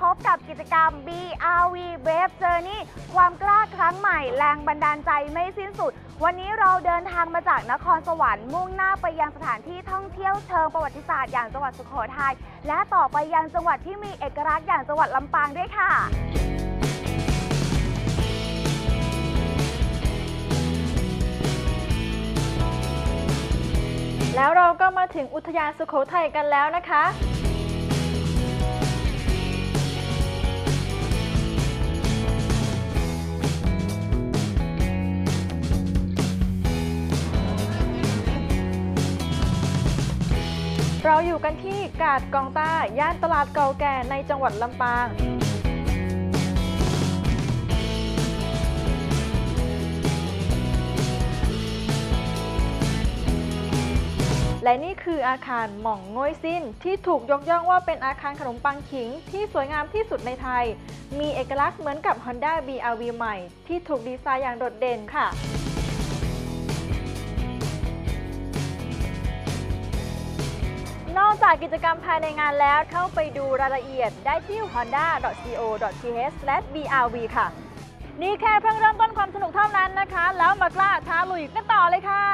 พบกับกิจกรรม BRV Wave Journey ความกล้าครั้งใหม่แรงบันดาลใจไม่สิ้นสุด วันนี้เราเดินทางมาจากนครสวรรค์มุ่งหน้าไปยังสถานที่ท่องเที่ยวเชิงประวัติศาสตร์อย่างจังหวัดสุโขทัยและต่อไปยังจังหวัดที่มีเอกลักษณ์อย่างจังหวัดลำปางด้วยค่ะแล้วเราก็มาถึงอุทยานสุโขทัยกันแล้วนะคะ เราอยู่กันที่กาดกองต้า ย่านตลาดเก่าแก่ในจังหวัดลำปาง และนี่คืออาคารหม่องง่วยซิ้นที่ถูกยกย่องว่าเป็นอาคารขนมปังขิงที่สวยงามที่สุดในไทย มีเอกลักษณ์เหมือนกับ Honda BRV ใหม่ ที่ถูกดีไซน์อย่างโดดเด่นค่ะ จากกิจกรรมภายในงานแล้วเข้าไปดูรายละเอียดได้ที่ honda.co.th/brv ค่ะ นี่แค่เพิ่งเริ่มต้นความสนุกเท่านั้นนะคะ แล้วมากล้าท้าลุยกันต่อเลยค่ะ